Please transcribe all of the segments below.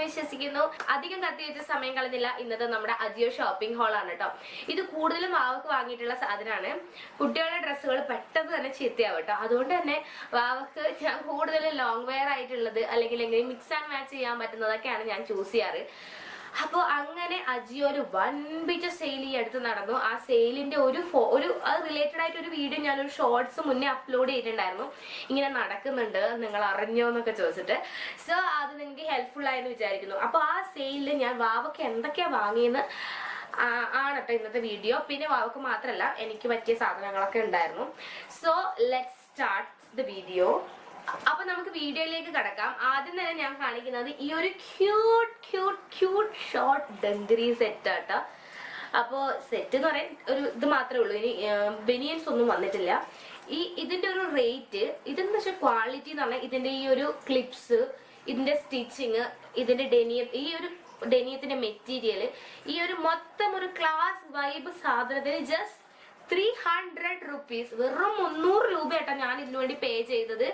വിശ്വസിക്കുന്നു. അധികം കത്തി വെച്ച സമയം കളഞ്ഞില്ല. ഇന്നത്തെ നമ്മുടെ അജിയോ ഷോപ്പിംഗ് ഹാൾ ആണ് കേട്ടോ ഇത് കൂടുതലും വാവക്ക് വാങ്ങിയിട്ടുള്ള സാധനമാണ്. കുട്ടികളുടെ ഡ്രസ്സുകൾ പെട്ടെന്ന് തന്നെ ചീത്തയാവും കേട്ടോ അതുകൊണ്ട് തന്നെ വാവക്ക് ഞാൻ കൂടുതലും ലോങ് വെയർ ആയിട്ടുള്ളത് അല്ലെങ്കിൽ എങ്ങനെ മിക്സ് ആൻഡ് മാച്ച് ചെയ്യാൻ പറ്റുന്നതൊക്കെയാണ് ഞാൻ ചൂസ് ചെയ്യാറ്. അപ്പോൾ അങ്ങനെ അജിയോ ഒരു വൻപിച്ച സെയിൽ ഈ അടുത്ത് നടന്നു. ആ സെയിലിന്റെ ഒരു ഫോ ഒരു അത് റിലേറ്റഡ് ആയിട്ട് ഒരു വീഡിയോ ഞാനൊരു ഷോർട്സ് മുന്നേ അപ്ലോഡ് ചെയ്തിട്ടുണ്ടായിരുന്നു. ഇങ്ങനെ നടക്കുന്നുണ്ട് നിങ്ങൾ അറിഞ്ഞോ എന്നൊക്കെ ചോദിച്ചിട്ട്. സോ അത് നിങ്ങൾക്ക് ഹെൽപ്ഫുൾ ആയെന്ന് വിചാരിക്കുന്നു. അപ്പോൾ ആ സെയിലിൽ ഞാൻ വാവക്ക് എന്തൊക്കെയാ വാങ്ങിയെന്ന് ആണ് കേട്ടോ ഇന്നത്തെ വീഡിയോ പിന്നെ വാവക്ക് മാത്രമല്ല എനിക്ക് പറ്റിയ സാധനങ്ങളൊക്കെ ഉണ്ടായിരുന്നു. So let start the video അപ്പൊ നമുക്ക് വീഡിയോയിലേക്ക് കടക്കാം. ആദ്യം തന്നെ ഞാൻ കാണിക്കുന്നത് ഈ ഒരു cute cute cute short dungaree set ആട്ടോ. അപ്പോ സെറ്റ് എന്ന് പറയാൻ ഒരു ഇത് മാത്രമേ ഉള്ളൂ. ഇനി ബനിയൻസ് ഒന്നും വന്നിട്ടില്ല. ഈ ഇതിന്റെ ഒരു റേറ്റ് ഇതെന്ന് വെച്ചാൽ ക്വാളിറ്റി എന്ന് പറഞ്ഞാൽ ഇതിന്റെ ഈ ഒരു ക്ലിപ്സ് ഇതിന്റെ സ്റ്റിച്ചിങ് ഇതിന്റെ ഡെനിയ ഈ ഒരു ഡെനിയത്തിന്റെ മെറ്റീരിയൽ ഈ ഒരു മൊത്തം ഒരു ക്ലാസ് വൈബ് സാധനത്തിന് ജസ്റ്റ് ത്രീ ഹൺഡ്രഡ് റുപ്പീസ് വെറും മുന്നൂറ് രൂപയാട്ടോ ഞാൻ ഇതിനു വേണ്ടി പേ ചെയ്തത്.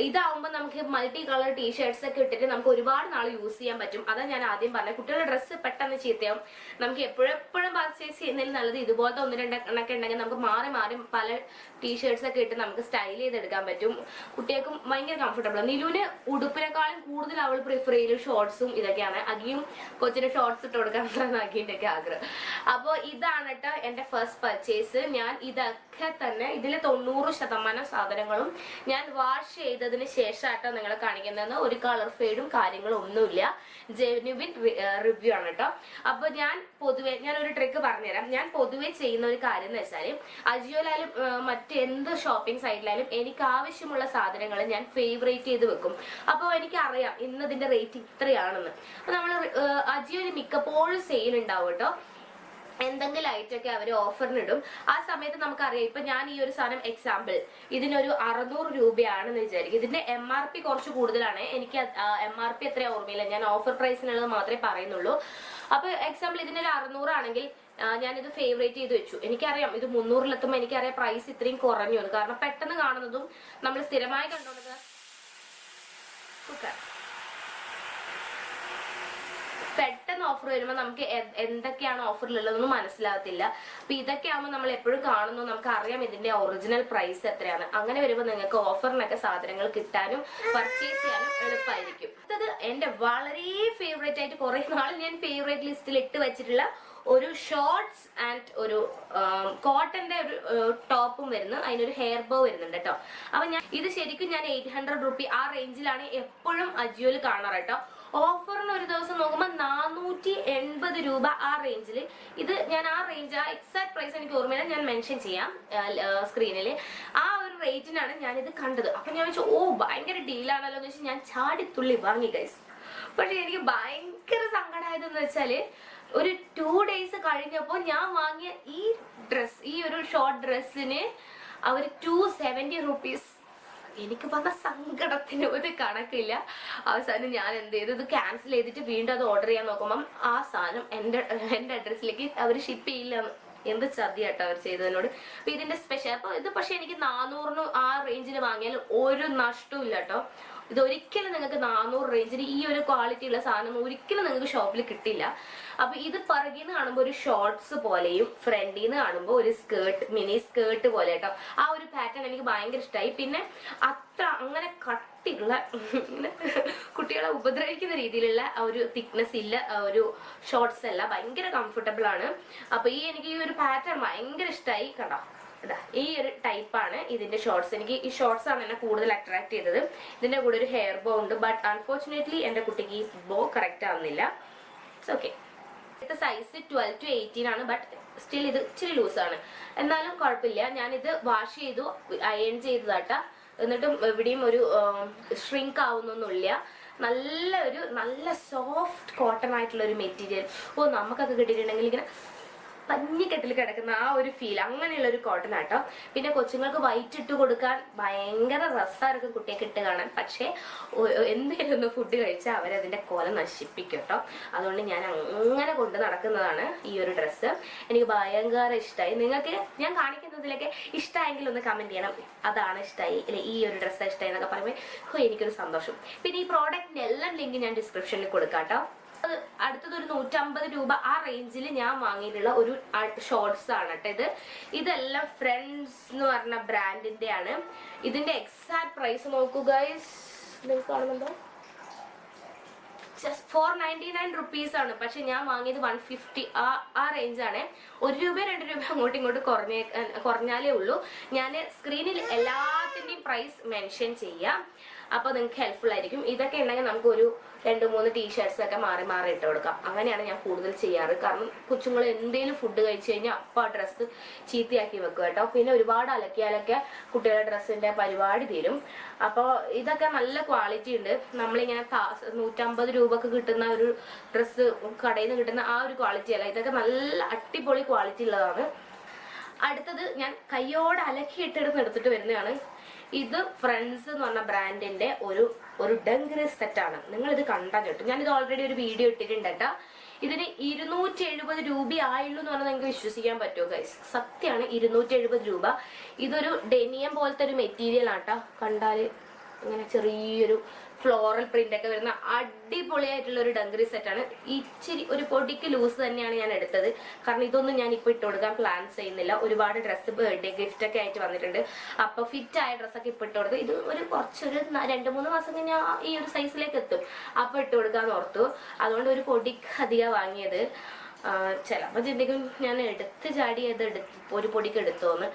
ഇതാവുമ്പോൾ നമുക്ക് മൾട്ടി കളർ ടീഷർട്സ് ഒക്കെ ഇട്ടിട്ട് നമുക്ക് ഒരുപാട് നാൾ യൂസ് ചെയ്യാൻ പറ്റും. അതാ ഞാൻ ആദ്യം പറഞ്ഞത്. കുട്ടികളുടെ ഡ്രസ്സ് പെട്ടെന്ന് ചീത്തയാവും. നമുക്ക് എപ്പോഴും എപ്പോഴും പർച്ചേസ് ചെയ്യുന്നതിൽ നല്ലത് ഇതുപോലത്തെ ഒന്ന് രണ്ട് എണ്ണൊക്കെ ഉണ്ടെങ്കിൽ നമുക്ക് മാറി മാറി പല ടീഷർട്സ് ഒക്കെ ഇട്ട് നമുക്ക് സ്റ്റൈൽ ചെയ്തെടുക്കാൻ പറ്റും. കുട്ടികൾക്കും ഭയങ്കര കംഫർട്ടബിൾ നിലുവിന് ഉടുപ്പിനെക്കാളും കൂടുതൽ അവൾ പ്രിഫർ ചെയ്യലും ഷോർട്സും ഇതൊക്കെയാണ്. അഗിയും കൊച്ചിന് ഷോർട്സ് ഇട്ട് കൊടുക്കാൻ അഗിന്റെ ഒക്കെ ആഗ്രഹം. അപ്പോൾ ഇതാണ് കേട്ടോ എന്റെ ഫസ്റ്റ് പർച്ചേസ് ഞാൻ ഇതൊക്കെ തന്നെ ഇതിലെ തൊണ്ണൂറ് ശതമാനം സാധനങ്ങളും ഞാൻ വാഷ് ചെയ്തതിന് ശേഷമാട്ടോ നിങ്ങളെ കാണിക്കുന്നതെന്ന്. ഒരു കളർ ഫെയ്ഡും കാര്യങ്ങളും ഒന്നുമില്ല. ജെനുവിൻ റിവ്യൂ ആണ് കേട്ടോ. അപ്പൊ ഞാൻ പൊതുവെ ഞാൻ ഒരു ട്രിക്ക് പറഞ്ഞുതരാം. ഞാൻ പൊതുവെ ചെയ്യുന്ന ഒരു കാര്യം എന്ന് വെച്ചാൽ അജിയോയിലായാലും മറ്റെന്ത് ഷോപ്പിംഗ് സൈറ്റിലായാലും എനിക്ക് ആവശ്യമുള്ള സാധനങ്ങൾ ഞാൻ ഫേവറേറ്റ് ചെയ്ത് വെക്കും. അപ്പോൾ എനിക്ക് അറിയാം ഇന്നതിന്റെ റേറ്റ് ഇത്രയാണെന്ന്. അപ്പൊ നമ്മൾ അജിയോയിൽ മിക്കപ്പോഴും സെയിൽ ഉണ്ടാവും കേട്ടോ. എന്തെങ്കിലും ആയിട്ടൊക്കെ അവർ ഓഫറിനിടും ആ സമയത്ത് നമുക്കറിയാം ഇപ്പൊ ഞാൻ ഈ ഒരു സാധനം എക്സാമ്പിൾ ഇതിനൊരു അറുന്നൂറ് രൂപയാണെന്ന് വിചാരിക്കും. ഇതിന്റെ എം ആർ പി കുറച്ച് കൂടുതലാണ്. എനിക്ക് എം ആർ പി എത്ര ഓർമ്മയില്ല. ഞാൻ ഓഫർ പ്രൈസിനുള്ളത് മാത്രമേ പറയുന്നുള്ളൂ. അപ്പൊ എക്സാമ്പിൾ ഇതിനൊരു അറുന്നൂറാണെങ്കിൽ ഞാനിത് ഫേവറേറ്റ് ചെയ്ത് വെച്ചു. എനിക്കറിയാം ഇത് മുന്നൂറിലെത്തുമ്പോൾ എനിക്കറിയാം പ്രൈസ് ഇത്രയും കുറഞ്ഞു കാരണം പെട്ടെന്ന് കാണുന്നതും നമ്മൾ സ്ഥിരമായി കണ്ടുകൊണ്ടത് കുക്കർ പെട്ടെന്ന് ഓഫർ വരുമ്പോൾ നമുക്ക് എന്തൊക്കെയാണ് ഓഫറിലുള്ളതെന്ന് മനസ്സിലാകത്തില്ല. അപ്പൊ ഇതൊക്കെ ആകുമ്പോൾ നമ്മൾ എപ്പോഴും കാണുന്നു. നമുക്ക് അറിയാം ഇതിന്റെ ഒറിജിനൽ പ്രൈസ് എത്രയാണ്. അങ്ങനെ വരുമ്പോൾ നിങ്ങൾക്ക് ഓഫറിനൊക്കെ സാധനങ്ങൾ കിട്ടാനും പർച്ചേസ് ചെയ്യാനും എളുപ്പമായിരിക്കും അടുത്തത് എന്റെ വളരെ ഫേവറേറ്റ് ആയിട്ട് കുറെ നാൾ ഞാൻ ഫേവറേറ്റ് ലിസ്റ്റിൽ ഇട്ട് വെച്ചിട്ടുള്ള ഒരു ഷോർട്സ് ആൻഡ് ഒരു കോട്ടന്റെ ഒരു ടോപ്പും വരുന്നു. അതിനൊരു ഹെയർ ബോ വരുന്നുണ്ട് കേട്ടോ. അപ്പൊ ഞാൻ ഇത് ശരിക്കും ഞാൻ എയ്റ്റ് ഹൺഡ്രഡ് റുപ്പി ആ റേഞ്ചിലാണ് എപ്പോഴും അജിയോയിൽ കാണാറ് കേട്ടോ. ഓഫറിന് ഒരു ദിവസം നോക്കുമ്പോൾ നാനൂറ്റി എൺപത് രൂപ ആ റേഞ്ചിൽ ഇത് ഞാൻ ആ റേഞ്ച് ആ എക്സാക്ട് പ്രൈസ് എനിക്ക് ഓർമ്മയില്ല. ഞാൻ മെൻഷൻ ചെയ്യാം സ്ക്രീനിൽ ആ ഒരു റേറ്റിനാണ് ഞാൻ ഇത് കണ്ടത്. അപ്പൊ ഞാൻ വെച്ചു ഓ ഭയങ്കര ഡീലാണല്ലോ എന്ന് വെച്ചാൽ ഞാൻ ചാടിത്തുള്ളി വാങ്ങി ഗൈസ് പക്ഷെ എനിക്ക് ഭയങ്കര സങ്കടമായതെന്ന് വെച്ചാൽ ഒരു ടു ഡേയ്സ് കഴിഞ്ഞപ്പോൾ ഞാൻ വാങ്ങിയ ഈ ഡ്രസ് ഈ ഒരു ഷോർട്ട് ഡ്രസ്സിന് അവർ ടു സെവന്റി റുപ്പീസ് എനിക്ക് വന്ന സങ്കടത്തിന് ഒരു കണക്കില്ല. അവസാനം ഞാൻ എന്ത് ചെയ്തു? ഇത് ക്യാൻസൽ ചെയ്തിട്ട് വീണ്ടും അത് ഓർഡർ ചെയ്യാൻ നോക്കുമ്പം ആ സാധനം എന്റെ എന്റെ അഡ്രസ്സിലേക്ക് അവർ ഷിപ്പ് ചെയ്യില്ല എന്ത് ചതിയാട്ടോ അവർ ചെയ്തതിനോട്. അപ്പൊ ഇതിന്റെ സ്പെഷ്യൽ അപ്പൊ ഇത് പക്ഷെ എനിക്ക് നാനൂറിന് റേഞ്ചിൽ വാങ്ങിയാൽ ഒരു നഷ്ടവും ഇല്ല കേട്ടോ ഇത് ഒരിക്കലും നിങ്ങൾക്ക് നാനൂറ് റേഞ്ചിൽ ഈ ഒരു ക്വാളിറ്റി ഉള്ള സാധനം ഒരിക്കലും നിങ്ങൾക്ക് ഷോപ്പിൽ കിട്ടില്ല. അപ്പൊ ഇത് പിറകിൽ നിന്ന് കാണുമ്പോൾ ഒരു ഷോർട്സ് പോലെയും ഫ്രണ്ടിൽ നിന്ന് കാണുമ്പോൾ ഒരു സ്കേർട്ട് മിനി സ്കേർട്ട് പോലെ കേട്ടോ ആ ഒരു പാറ്റേൺ എനിക്ക് ഭയങ്കര ഇഷ്ടമായി പിന്നെ അത്ര അങ്ങനെ കട്ടിയുള്ള കുട്ടികളെ ഉപദ്രവിക്കുന്ന രീതിയിലുള്ള ഒരു തിക്നെസ് ഇല്ല ഒരു ഷോർട്സ് അല്ല. ഭയങ്കര കംഫർട്ടബിൾ ആണ്. അപ്പൊ ഈ എനിക്ക് ഈ ഒരു പാറ്റേൺ ഭയങ്കര ഇഷ്ടമായി കണ്ടോ? ഈ ഒരു ടൈപ്പാണ് ഇതിന്റെ ഷോർട്സ് എനിക്ക് ഈ ഷോർട്സ് ആണ് എന്നെ കൂടുതൽ അട്രാക്ട് ചെയ്തത്. ഇതിന്റെ കൂടെ ഒരു ഹെയർ ബോ ഉണ്ട് ബട്ട് അൺഫോർച്ചുനേറ്റ്ലി എന്റെ കുട്ടിക്ക് ഈ ബോ കറക്റ്റ് ആവുന്നില്ല. Okay size twelve to eighteen ആണ് ബട്ട് സ്റ്റിൽ ഇത് ഇച്ചിരി ലൂസാണ് എന്നാലും കുഴപ്പമില്ല. ഞാനിത് വാഷ് ചെയ്തു അയൺ ചെയ്തതാട്ട. എന്നിട്ടും എവിടെയും ഒരു ഷ്രിങ്ക് ആവുന്നൊന്നുമില്ല. നല്ല ഒരു നല്ല സോഫ്റ്റ് കോട്ടൺ ആയിട്ടുള്ള ഒരു മെറ്റീരിയൽ ഓ നമുക്കൊക്കെ കിട്ടിയിട്ടുണ്ടെങ്കിൽ ഇങ്ങനെ പഞ്ഞിക്കെട്ടിൽ കിടക്കുന്ന ആ ഒരു ഫീൽ അങ്ങനെയുള്ള ഒരു കോട്ടൺ ആട്ടോ. പിന്നെ കൊച്ചുങ്ങൾക്ക് വൈറ്റ് ഇട്ട് കൊടുക്കാൻ ഭയങ്കര രസമായിരിക്കും കുട്ടിയെ ഇട്ട് കാണാൻ. പക്ഷേ എന്തെങ്കിലും ഒന്ന് ഫുഡ് കഴിച്ചാൽ അവരതിന്റെ കോല നശിപ്പിക്കും കേട്ടോ. അതുകൊണ്ട് ഞാൻ അങ്ങനെ കൊണ്ട് നടക്കുന്നതാണ് ഈ ഒരു ഡ്രസ്സ് എനിക്ക് ഭയങ്കര ഇഷ്ടമായി നിങ്ങൾക്ക് ഞാൻ കാണിക്കുന്നതിലൊക്കെ ഇഷ്ടമായെങ്കിൽ ഒന്ന് കമന്റ് ചെയ്യണം. അതാണ് ഇഷ്ടമായി അല്ലെ ഈ ഒരു ഡ്രസ്സ് ഇഷ്ടമായി എന്നൊക്കെ പറയുമ്പോൾ എനിക്കൊരു സന്തോഷം. പിന്നെ ഈ പ്രോഡക്റ്റിന്റെ എല്ലാം ലിങ്ക് ഞാൻ ഡിസ്ക്രിപ്ഷനിൽ കൊടുക്കാം കേട്ടോ. അടുത്തത് ഒരു നൂറ്റമ്പത് രൂപ ആ റേഞ്ചിൽ ഞാൻ വാങ്ങിയിട്ടുള്ള ഒരു ഷോർട്സ് ആണ് കേട്ടോ ഇത്. ഇതെല്ലാം ഫ്രണ്ട്സ് എന്ന് പറഞ്ഞ ബ്രാൻഡിന്റെ ആണ് ഇതിന്റെ എക്സാക്ട് പ്രൈസ് നോക്കുക നിങ്ങൾക്ക് കാണുന്നുണ്ടോ just four ninety nine rupees ആണ്. പക്ഷെ ഞാൻ വാങ്ങിയത് വൺ ഫിഫ്റ്റി ആ ആ റേഞ്ചാണ് ഒരു രൂപ രണ്ട് രൂപ അങ്ങോട്ടും ഇങ്ങോട്ടും കുറഞ്ഞേ കുറഞ്ഞാലേ ഉള്ളൂ. ഞാൻ സ്ക്രീനിൽ എല്ലാത്തിന്റെയും പ്രൈസ് മെൻഷൻ ചെയ്യാം. അപ്പോൾ നിങ്ങൾക്ക് ഹെൽപ്ഫുൾ ആയിരിക്കും. ഇതൊക്കെ ഉണ്ടെങ്കിൽ നമുക്ക് ഒരു രണ്ട് മൂന്ന് ടീഷർട്സ് ഒക്കെ മാറി മാറി ഇട്ട് കൊടുക്കാം. അങ്ങനെയാണ് ഞാൻ കൂടുതൽ ചെയ്യാറ്. കാരണം കൊച്ചുങ്ങൾ എന്തെങ്കിലും ഫുഡ് കഴിച്ചു കഴിഞ്ഞാൽ അപ്പൊ ആ ഡ്രസ്സ് ചീത്തയാക്കി വെക്കുക കേട്ടോ. പിന്നെ ഒരുപാട് അലക്കിയാലൊക്കെ കുട്ടികളുടെ ഡ്രസ്സിന്റെ പരിപാടി തീരും. അപ്പോൾ ഇതൊക്കെ നല്ല ക്വാളിറ്റി ഉണ്ട്. നമ്മളിങ്ങനെ നൂറ്റമ്പത് രൂപക്ക് കിട്ടുന്ന ഒരു ഡ്രസ്സ് കടയിൽ നിന്ന് കിട്ടുന്ന ആ ഒരു ക്വാളിറ്റി അല്ല. ഇതൊക്കെ നല്ല അടിപൊളി ക്വാളിറ്റി ഉള്ളതാണ്. അടുത്തത് ഞാൻ കയ്യോട് അലക്കി ഇട്ടെടുത്ത് എടുത്തിട്ട് വരുന്നതാണ്. ഇത് ഫ്രണ്ട്സ് എന്ന് പറഞ്ഞ ബ്രാൻഡിന്റെ ഒരു ഒരു ഡങ്കറി സെറ്റാണ് നിങ്ങൾ ഇത് കണ്ടാൽ കേട്ടോ. ഞാനിത് ഓൾറെഡി ഒരു വീഡിയോ ഇട്ടിട്ടുണ്ട് കേട്ടോ. ഇതിന് ഇരുന്നൂറ്റി എഴുപത് രൂപ ആയുള്ളൂ എന്ന് പറഞ്ഞാൽ നിങ്ങൾക്ക് വിശ്വസിക്കാൻ പറ്റുമോ ഗൈസ് സത്യമാണ് ഇരുന്നൂറ്റി എഴുപത് രൂപ. ഇതൊരു ഡെനിയം പോലത്തെ ഒരു മെറ്റീരിയൽ ആട്ടോ കണ്ടാൽ ഇങ്ങനെ ചെറിയൊരു ഫ്ലോറൽ പ്രിന്റ് ഒക്കെ വരുന്ന അടിപൊളിയായിട്ടുള്ള ഒരു ഡങ്കറി സെറ്റാണ് ഇച്ചിരി ഒരു പൊടിക്ക് ലൂസ് തന്നെയാണ് ഞാൻ എടുത്തത്. കാരണം ഇതൊന്നും ഞാൻ ഇപ്പൊ ഇട്ട് കൊടുക്കാൻ പ്ലാൻ ചെയ്യുന്നില്ല. ഒരുപാട് ഡ്രസ്സ് ബർത്ത്ഡേ ഗിഫ്റ്റ് ഒക്കെ ആയിട്ട് വന്നിട്ടുണ്ട്. അപ്പൊ ഫിറ്റ് ആയ ഡ്രസ്സൊക്കെ ഇപ്പൊ ഇട്ട് കൊടുത്ത് ഇത് ഒരു കുറച്ചൊരു രണ്ട് മൂന്ന് മാസം കഴിഞ്ഞാൽ ഈ ഒരു സൈസിലേക്ക് എത്തും. അപ്പൊ ഇട്ട് കൊടുക്കാന്ന് ഓർത്തു. അതുകൊണ്ട് ഒരു പൊടിക്ക് അധികം വാങ്ങിയത്. ചിലപ്പോൾ ചിന്തിക്കും ഞാൻ എടുത്ത് ചാടി അത് എടുത്ത് ഒരു പൊടിക്ക് എടുത്തോന്ന്.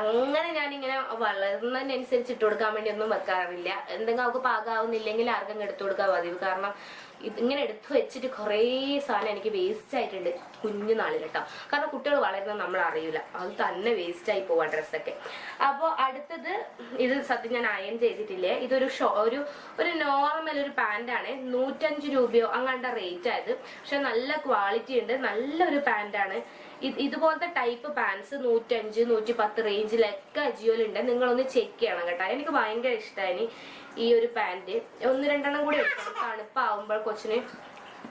അങ്ങനെ ഞാനിങ്ങനെ വളർന്നതിനനുസരിച്ച് ഇട്ട് കൊടുക്കാൻ വേണ്ടി ഒന്നും വെക്കാറില്ല. എന്തെങ്കിലും അവർക്ക് പാകാവുന്നില്ലെങ്കിൽ ആർക്കും എടുത്തു കൊടുക്കാൻ പതിവ് കാരണം ഇങ്ങനെ എടുത്തു വെച്ചിട്ട് കുറേ സാധനം എനിക്ക് വേസ്റ്റ് ആയിട്ടുണ്ട് കുഞ്ഞു നാളിൽ കേട്ടോ. കാരണം കുട്ടികൾ വളരുന്നത് നമ്മൾ അറിയില്ല അത് തന്നെ വേസ്റ്റ് ആയി പോവാ ഡ്രസ്സൊക്കെ അപ്പോൾ അടുത്തത് ഇത് സത്യം ഞാൻ അയൺ ചെയ്തിട്ടില്ലേ? ഇതൊരു ഷോ ഒരു ഒരു നോർമൽ ഒരു പാന്റാണ് നൂറ്റഞ്ച് രൂപയോ അങ്ങാണ്ട റേറ്റ് ആയത് പക്ഷെ നല്ല ക്വാളിറ്റി ഉണ്ട്. നല്ലൊരു ആണ്. ഇതുപോലത്തെ ടൈപ്പ് പാൻസ് നൂറ്റഞ്ച് നൂറ്റി പത്ത് റേഞ്ചിലൊക്കെ അജിയോയിലുണ്ട്. നിങ്ങളൊന്ന് ചെക്ക് ചെയ്യണം കേട്ടോ. എനിക്ക് ഭയങ്കര ഇഷ്ടമായി ഈ ഒരു പാന്റ് ഒന്ന് രണ്ടെണ്ണം കൂടി എടുക്കണം തണുപ്പാവുമ്പോൾ കൊച്ചിന്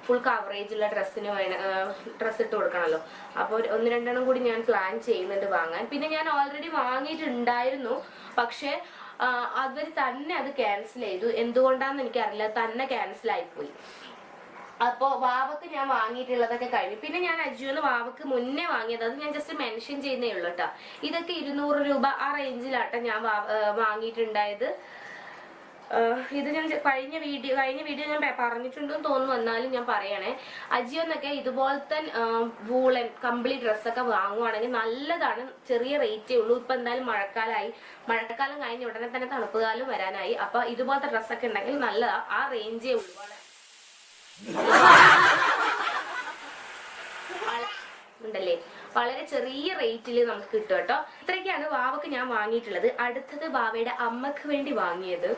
ഫുൾ കവറേജ് ഉള്ള ഡ്രസ്സിന് വേണം ഡ്രസ്സ് ഇട്ട് കൊടുക്കണമല്ലോ അപ്പോൾ ഒന്ന് രണ്ടെണ്ണം കൂടി ഞാൻ പ്ലാൻ ചെയ്യുന്നുണ്ട് വാങ്ങാൻ. പിന്നെ ഞാൻ ഓൾറെഡി വാങ്ങിയിട്ടുണ്ടായിരുന്നു. പക്ഷേ അവർ തന്നെ അത് ക്യാൻസൽ ചെയ്തു. എന്തുകൊണ്ടാന്ന് എനിക്കറിയില്ല. തന്നെ ക്യാൻസൽ ആയിപ്പോയി. അപ്പോ വാവക്ക് ഞാൻ വാങ്ങിയിട്ടുള്ളതൊക്കെ കഴിഞ്ഞു. പിന്നെ ഞാൻ അജുവിന് വാവക്ക് മുന്നേ വാങ്ങിയത്. അത് ഞാൻ ജസ്റ്റ് മെൻഷൻ ചെയ്യുന്നേ ഉള്ളൂ കേട്ടോ ഇതൊക്കെ ഇരുന്നൂറ് രൂപ ആ റേഞ്ചിലാട്ടോ ഞാൻ വാങ്ങിയിട്ടുണ്ടായത്. ഇത് ഞാൻ കഴിഞ്ഞ വീഡിയോ കഴിഞ്ഞ വീഡിയോ ഞാൻ പറഞ്ഞിട്ടുണ്ടെന്ന് തോന്നുന്നു എന്നാലും ഞാൻ പറയണേ. അജിയോ എന്നൊക്കെ ഇതുപോലത്തെ വൂളൻ കമ്പിളി ഡ്രസ്സൊക്കെ വാങ്ങുവാണെങ്കിൽ നല്ലതാണ്. ചെറിയ റേറ്റേ ഉള്ളൂ. ഇപ്പം എന്തായാലും മഴക്കാലമായി മഴക്കാലം കഴിഞ്ഞ ഉടനെ തന്നെ തണുപ്പ് കാലം വരാനായി. അപ്പൊ ഇതുപോലത്തെ ഡ്രസ്സൊക്കെ ഉണ്ടെങ്കിൽ നല്ലതാ. ആ റേഞ്ചേ ഉള്ളൂ ഉണ്ടല്ലേ? വളരെ ചെറിയ റേറ്റിൽ നമുക്ക് കിട്ടും കേട്ടോ. ഇത്രയൊക്കെയാണ് വാവക്ക് ഞാൻ വാങ്ങിയിട്ടുള്ളത്. അടുത്തത് വാവയുടെ അമ്മയ്ക്ക് വേണ്ടി വാങ്ങിയത്.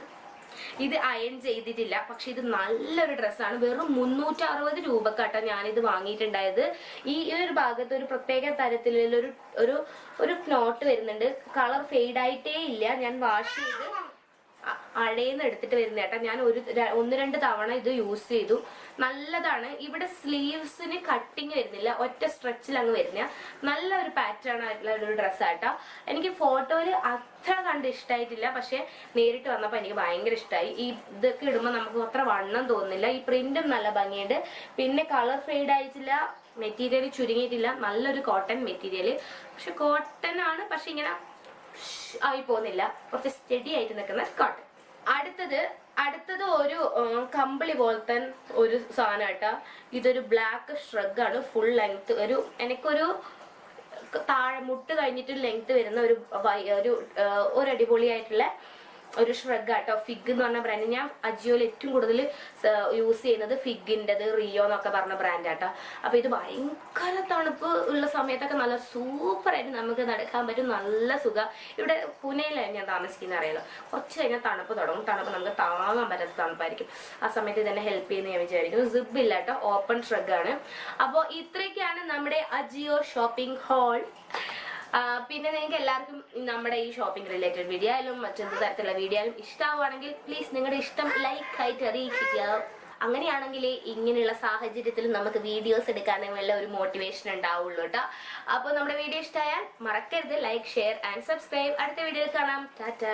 ഇത് അയൺ ചെയ്തിട്ടില്ല. പക്ഷെ ഇത് നല്ലൊരു ഡ്രസ്സാണ്. വെറും മുന്നൂറ്റി അറുപത് രൂപക്കാട്ടോ ഞാനിത് വാങ്ങിയിട്ടുണ്ടായത്. ഈ ഒരു ഭാഗത്ത് ഒരു പ്രത്യേക തരത്തിലുള്ള ഒരു ഒരു നോട്ട് വരുന്നുണ്ട്. കളർ ഫെയ്ഡ് ആയിട്ടേ ഇല്ല. ഞാൻ വാഷ് ചെയ്ത് അഴയെന്ന് എടുത്തിട്ട് വരുന്ന കേട്ടോ ഞാൻ ഒരു ഒന്ന് രണ്ട് തവണ ഇത് യൂസ് ചെയ്തു. നല്ലതാണ്. ഇവിടെ സ്ലീവ്സിന് കട്ടിങ് വരുന്നില്ല. ഒറ്റ സ്ട്രെച്ചിൽ അങ്ങ് വരുന്ന. നല്ല ഒരു പാറ്റേൺ ആയിട്ടുള്ള ഒരു ഡ്രസ്സ് ആട്ടോ. എനിക്ക് ഫോട്ടോയിൽ അത്ര കണ്ട് ഇഷ്ടമായിട്ടില്ല പക്ഷെ നേരിട്ട് വന്നപ്പോൾ എനിക്ക് ഭയങ്കര ഇഷ്ടമായി ഈ ഇതൊക്കെ ഇടുമ്പോൾ നമുക്ക് അത്ര വണ്ണം തോന്നുന്നില്ല. ഈ പ്രിന്റും നല്ല ഭംഗിയുണ്ട്. പിന്നെ കളർ ഫെയ്ഡ് ആയിട്ടില്ല. മെറ്റീരിയൽ ചുരുങ്ങിയിട്ടില്ല. നല്ലൊരു കോട്ടൺ മെറ്റീരിയൽ പക്ഷെ കോട്ടൺ ആണ്. പക്ഷെ ഇങ്ങനെ ആയി പോകുന്നില്ല. കുറച്ച് സ്റ്റഡി ആയിട്ട് നിൽക്കുന്ന കോട്ടൺ അടുത്തത് അടുത്തത് ഒരു കമ്പിളി പോലത്തെ ഒരു സാധനം കേട്ടോ. ഇതൊരു ബ്ലാക്ക് ഷ്രഗ് ആണ് ഫുൾ ലെങ്ത് ഒരു എനിക്കൊരു താഴെ മുട്ട് കഴിഞ്ഞിട്ട് ലെങ്ത് വരുന്ന ഒരു ഒരു ഒരു അടിപൊളിയായിട്ടുള്ള ഒരു ഷ്രഗ് ആട്ടോ ഫിഗ് എന്ന് പറഞ്ഞ ബ്രാൻഡ് ഞാൻ അജിയോയിൽ ഏറ്റവും കൂടുതൽ യൂസ് ചെയ്യുന്നത് ഫിഗിന്റെത് റിയോ എന്നൊക്കെ പറഞ്ഞ ബ്രാൻഡ് ആട്ടോ. അപ്പോൾ ഇത് ഭയങ്കര തണുപ്പ് ഉള്ള സമയത്തൊക്കെ നല്ല സൂപ്പറായിട്ട് നമുക്ക് നടക്കാൻ പറ്റും. നല്ല സുഖം. ഇവിടെ പൂനെയിലാണ് ഞാൻ താമസിക്കുന്നത് അറിയാലോ. കുറച്ച് കഴിഞ്ഞാൽ തണുപ്പ് തുടങ്ങും. തണുപ്പ് നമുക്ക് താങ്ങാൻ പറ്റാത്ത തണുപ്പായിരിക്കും. ആ സമയത്ത് ഇതെന്നെ ഹെൽപ്പ് ചെയ്യുന്ന ഞാൻ വിചാരിക്കുന്നു. സിബ് ഇല്ല കേട്ടോ. ഓപ്പൺ ഷ്രഗ് ആണ്. അപ്പോൾ ഇത്രയൊക്കെയാണ് നമ്മുടെ അജിയോ ഷോപ്പിംഗ് ഹാൾ പിന്നെ നിങ്ങൾക്ക് എല്ലാവർക്കും നമ്മുടെ ഈ ഷോപ്പിംഗ് റിലേറ്റഡ് വീഡിയോ ആയാലും മറ്റെന്ത് തരത്തിലുള്ള വീഡിയോ ആയാലും ഇഷ്ടമാവുകയാണെങ്കിൽ പ്ലീസ് നിങ്ങളുടെ ഇഷ്ടം ലൈക്ക് ആയിട്ട് അറിയിക്കുക. അങ്ങനെയാണെങ്കിൽ ഇങ്ങനെയുള്ള സാഹചര്യത്തിൽ നമുക്ക് വീഡിയോസ് എടുക്കാനുള്ള ഒരു മോട്ടിവേഷൻ ഉണ്ടാവുള്ളൂ കേട്ടോ. അപ്പോൾ നമ്മുടെ വീഡിയോ ഇഷ്ടമായാൽ മറക്കരുത്. ലൈക്ക് ഷെയർ ആൻഡ് സബ്സ്ക്രൈബ് അടുത്ത വീഡിയോയിൽ കാണാം. ടാറ്റാ